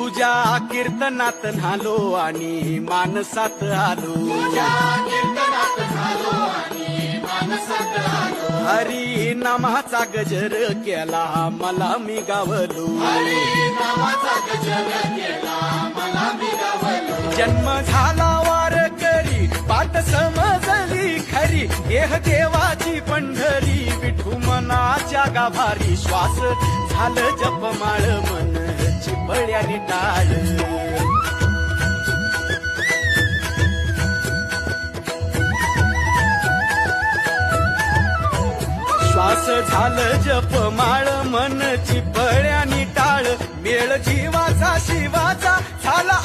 तुझ्या कीर्तनात न्हालो आणि मानसात आलो. हरी नामाचा गजर केला मला मी गावलो. जन्म झाला वार करी पाठ समजली खरी देह देवाची पंढरी विठू मनाच्या गाभारी श्वास झालं जपमाळ मन टाळ श्वास झालं जप माळ मन चिपळ्यानी टाळ. मेळ जीवाचा शिवाचा झाला